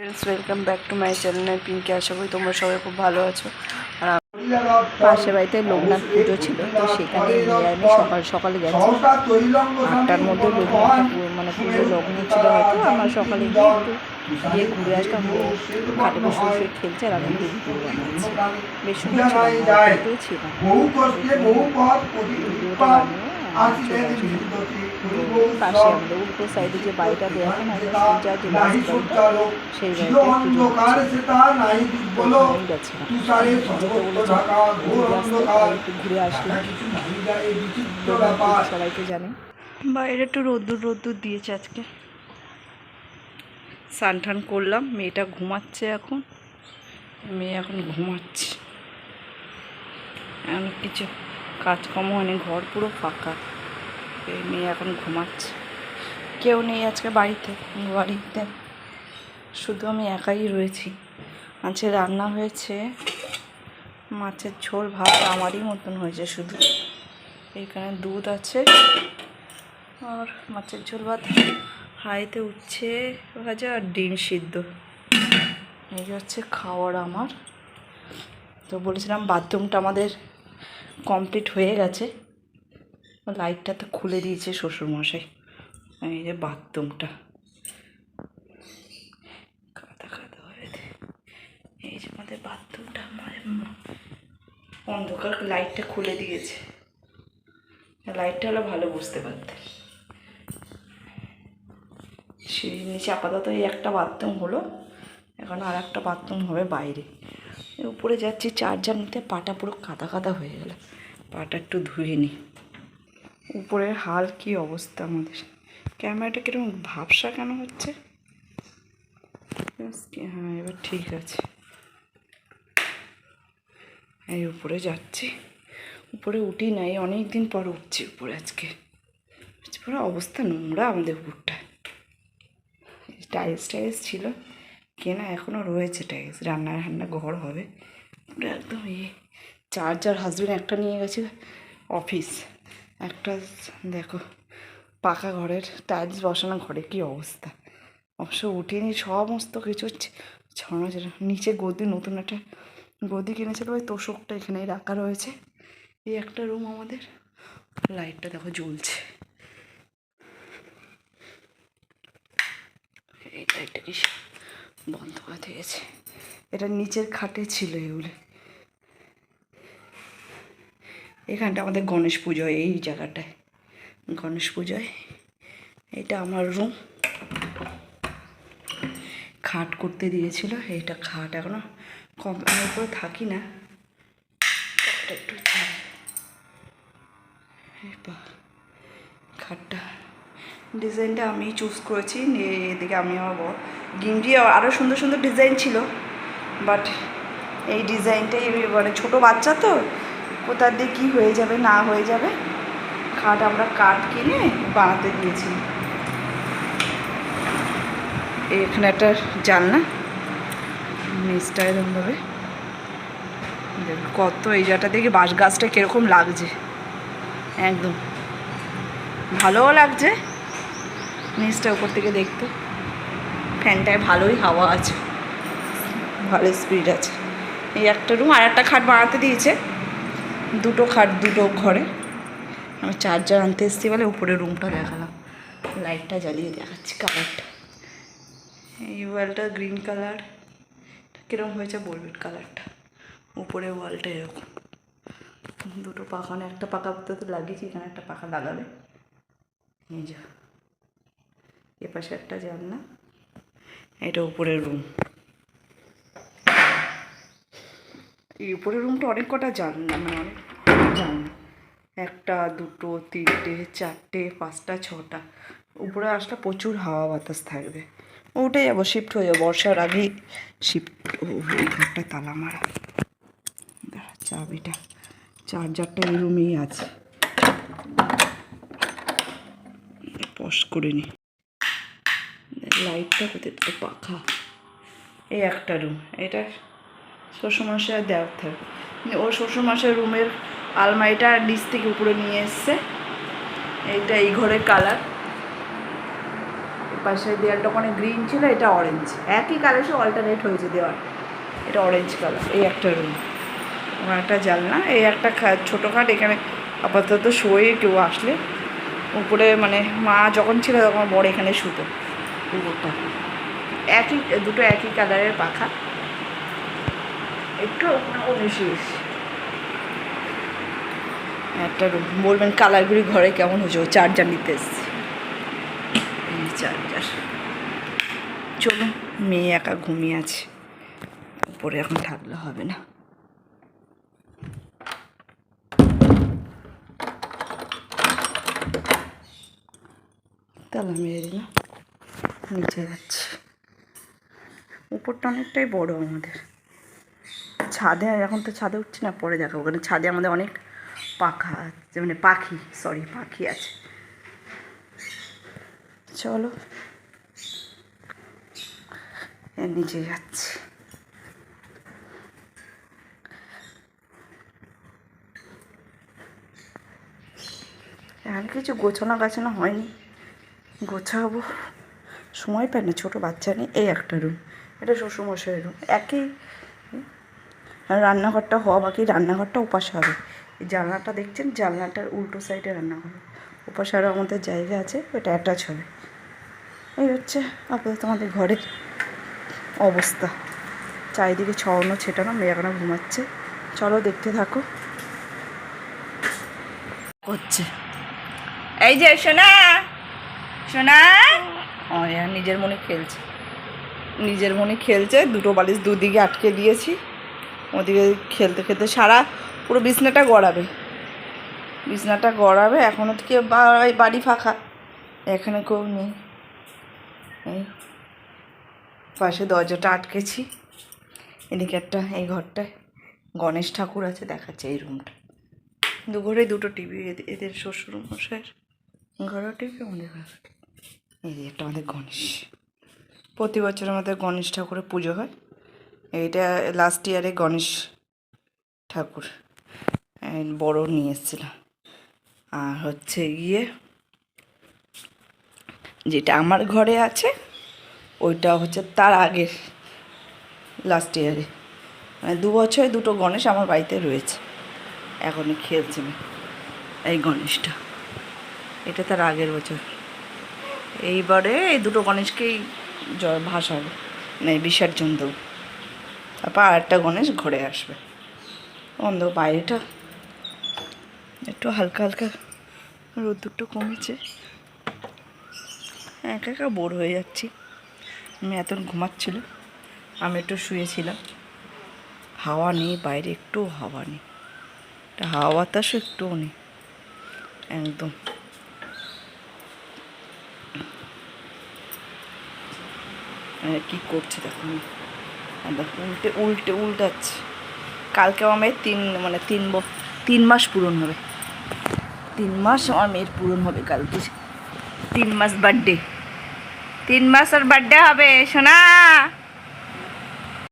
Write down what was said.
Friends welcome back to my channel Pinky আশা করি তোমরা সবাই খুব ভালো আছো। আর পাশের বাড়িতে লোকনাথ পুজো ছিল তো সেখানে আমি সকাল সকালে গেছি। আটটার মধ্যে লোকনাথ মানে পুজো লগ্ন ছিল হয়তো আমার সকালে গিয়ে একটু গিয়ে ঘুরে আসলাম খাটে বসে বসে খেলছে আর আমি বানাচ্ছি বেশ সুন্দর ছিল ভিডিও ছিল বহু কষ্টে বহু পথ ভিডিওটা বানিয়ে আমি চলে আসলাম তো পাশে আমাদের উল্টো সাইডে যে বাড়িটা দেওয়া হয় না পূজা যে বাড়িটা সেই ছিল বাড়িতে পুজো অন্ধকার হচ্ছে। সেটা নাই দুর্বল ওখানেই গেছিলাম তুষারে যেতে সর্বত্র বলেছে ঢাকা ঘোর ঘুরে আসতে অন্ধকার। তাই একটু ঘুরে আসলাম কিছু নাহি যায় এই বিচিত্র দোকান ব্যাপার। থেকে সবাই তো জানে। বাইরে একটু রোদ্দুর রোদ্দুর দিয়েছে আজকে। স্নান টান করলাম মেয়েটা ঘুমাচ্ছে এখন। মেয়ে এখন ঘুমাচ্ছে। এখন কিছু কাজকর্ম হয়নি, ঘর পুরো ফাঁকা। এই মেয়ে এখন ঘুমাচ্ছে। কেউ নেই আজকে বাড়িতে বাড়িতে। শুধু আমি একাই রয়েছি। আজকে রান্না হয়েছে। মাছের ঝোল, ভাত আমারই মতন হয়েছে শুধু। এখানে দুধ আছে আর মাছের ঝোল, ভাত। হাইতে উঠছে ভাজা আর ডিম সিদ্ধ। এই হচ্ছে খাওয়ার আমার। তো বলেছিলাম বাথরুমটা আমাদের কমপ্লিট হয়ে গেছে। লাইটটা তো খুলে দিয়েছে শ্বশুরমশাই। এই যে বাথরুমটা। কাদা কাদা হয়ে। এই যে আমাদের বাথরুমটা আমার অন্ধকার লাইটটা খুলে দিয়েছে। লাইটটা হলে ভালো বুঝতে পারতে। সিঁড়ির নিচে আপাতত এই একটা বাথরুম হলো। এখন আর একটা বাথরুম হবে বাইরে। উপরে যাচ্ছি চার্জার নিতে পাটা পুরো কাদা কাদা হয়ে গেল। পাটা একটু ধুয়ে নিই উপরের হাল কি অবস্থা আমাদের? ক্যামেরাটা কীরকম ভাবসা কেন হচ্ছে? হ্যাঁ এবার ঠিক আছে। এই উপরে যাচ্ছি। উপরে উঠি নাই অনেক দিন পর উঠছি উপরে আজকে। পুরো অবস্থা নোংরা আমাদের উপরটা টাইলস টাইলস ছিল। কেনা এখনও রয়েছে টাইলস রান্না রান্না ঘর হবে। একদম ইয়ে চার্জার হাজবেন্ড একটা নিয়ে গেছে অফিস একটা দেখো, পাকা ঘরের টাইলস বসানো ঘরে, কি অবস্থা? অবশ্য উঠিনি, সমস্ত কিছু ছড়ানো নিচে গদি, নতুন একটা গদি কিনেছিল ওই তোষকটা এখানেই রাখা রয়েছে। এই একটা রুম আমাদের। লাইটটা দেখো জ্বলছে। এই লাইটটা কি বন্ধ করে দিয়েছে। এটা নিচের খাটে ছিল এগুলো এখানটা আমাদের গণেশ পুজো হয়, এই জায়গাটায়। গণেশ পুজোয় এটা আমার রুম খাট করতে দিয়েছিল এইটা খাট এখনও কম আমি উপরে থাকি না। একটু খাটটা ডিজাইনটা আমি চুজ করেছি। এদিকে আমি আমার গিঞ্জি আরও সুন্দর সুন্দর ডিজাইন ছিল। বাট এই ডিজাইনটাই মানে ছোটো বাচ্চা তো, কোথার দিয়ে কী হয়ে যাবে, না হয়ে যাবে, খাট আমরা কাঠ কিনে বানাতে দিয়েছি। এখানে একটা জানলা, নিচটা এরকমভাবে। কত এই জায়গাটা দেখে বাঁশ গাছটা কীরকম লাগছে। একদম। ভালোও লাগছে। নিচটা উপর থেকে দেখতে। ফ্যানটায় ভালোই হাওয়া আছে। ভালো স্পিড আছে। এই একটা রুম আর একটা খাট বানাতে দিয়েছে। দুটো খাট, দুটো ঘরে। আমি চার্জার আনতে এসেছি বলে উপরে রুমটা দেখালাম। লাইটটা জ্বালিয়ে দেখাচ্ছি কালারটা এই ওয়ালটা গ্রিন কালার কীরকম হয়েছে বলবেন কালারটা উপরে ওয়ালটা এরকম। দুটো পাখানে, একটা পাকা তো লাগিয়েছি, এখানে একটা পাখা লাগাবে। এই যা। এ পাশে একটা জানলা, এটা উপরের রুম এই উপরের রুমটা অনেক কটা জানলা মানে অনেক জানলা। একটা, দুটো, তিনটে, চারটে, পাঁচটা, ছটা। উপরে আসলে প্রচুর হাওয়া বাতাস থাকবে। ওটাই যাব শিফট হয়ে যাব। বর্ষার আগেই শিফট এই ঘরটা তালা মারা। চাবিটা চার্জারটা এই রুমেই আছে। পশ করে নি। লাইটটা কোথায়? তো পাখা। এই একটা রুম এটা শ্বশুরমশাই দেওয়ার থাকে। ও শ্বশুরমশাই রুমের আলমারিটা নিচ থেকে উপরে নিয়ে এসছে। এইটা এই ঘরের কালার পাশের দেওয়ালটা ওখানে গ্রিন ছিল, এটা অরেঞ্জ একই কালার সে অল্টারনেট হয়েছে দেওয়াল। এটা অরেঞ্জ কালার এই একটা রুম ওখানে একটা জানলা। এই একটা খা- ছোটোখাট এখানে আপাতত শোয়ে কেউ আসলে। উপরে মানে মা যখন ছিল তখন বড় এখানে শুতো। কুকুরটা একই, দুটো একই কালারের পাখা। একটু উনিশ একটা বলবেন কালারগুলি ঘরে কেমন হয়েছে? চার্জার নিতে এসছি। এই চার্জার। চলুন, মেয়ে একা ঘুমিয়ে আছে। উপরে এখন থাকলে হবে না। তাহলে মেরে দিলাম নিচে যাচ্ছি। উপরটা অনেকটাই বড় আমাদের। ছাদে, এখন তো ছাদে উঠছি না, পরে দেখো ওখানে ছাদে আমাদের অনেক পাখা আছে মানে পাখি সরি পাখি আছে। চলো। নিচে যাচ্ছি। এখন কিছু গোছানো গাছানো হয়নি। গোছাবো। সময় পাই না, ছোটো বাচ্চা নেই, এই একটা রুম এটা শ্বশুরমশাইয়ের রুম একই রান্নাঘরটা হওয়া বাকি, রান্নাঘরটা ওপাশে হবে, এই জানলাটা দেখছেন, জানলাটার উল্টো সাইডে রান্নাঘর, ওপাশে আরও আমাদের জায়গা আছে, ওটা অ্যাটাচ হবে, এই হচ্ছে আপাতত আমাদের ঘরের অবস্থা, চারিদিকে ছড়ানো ছেটানো মেয়ে এখনও ঘুমাচ্ছে, চলো দেখতে থাকো, হচ্ছে, এই যে সোনা সোনা নিজের মনে খেলছে। নিজের মনে খেলছে, দুটো বালিশ দুদিকে আটকে দিয়েছি। ওদিকে খেলতে খেলতে সারা পুরো বিছনাটা গড়াবে। বিছনাটা গড়াবে এখনও থেকে বাড়ি ফাঁকা। এখানে কেউ নেই। এই পাশে দরজাটা আটকেছি। এদিকে একটা, এই ঘরটায় গণেশ ঠাকুর আছে, দেখাচ্ছে এই রুমটা। দু ঘরে দুটো টিভি এদের শ্বশুর মশাইয়ের ঘরেও টিভি, আমাদের ঘরেও টিভি। এই যে একটা আমাদের গণেশ। প্রতি বছর আমাদের গণেশ ঠাকুরের পুজো হয়। এইটা লাস্ট ইয়ারে গণেশ ঠাকুর বড় নিয়ে এসেছিলাম আর হচ্ছে গিয়ে যেটা আমার ঘরে আছে, ওইটা হচ্ছে তার আগের লাস্ট ইয়ারে মানে দু বছরে দুটো গণেশ আমার বাড়িতে রয়েছে। এখনই খেলছে এই গণেশটা। এটা তার আগের বছর। এইবারে এই দুটো গণেশকেই জ- ভাসাবে মানে বিসর্জন দেবো। তারপর আরেকটা গণেশ ঘরে আসবে। অন্ধ বাইরেটা একটু হালকা হালকা রোদ্দুরটা কমেছে। একা একা বোর হয়ে যাচ্ছি। আমি এত ঘুমাচ্ছিল, আমি একটু শুয়েছিলাম। হাওয়া নেই, বাইরে একটু হাওয়া নেই। একটা হাওয়া বাতাসও একটুও নেই। একদম। কী করছে দেখুন দেখো উল্টে উল্টে উল্টাচ্ছে। কালকে আমার মেয়ের তিন মানে তিন তিন মাস পূরণ হবে। তিন মাস আমার মেয়ের পূরণ হবে কালকে। তিন মাস বার্থডে তিন মাস আর বার্থডে হবে, সোনা!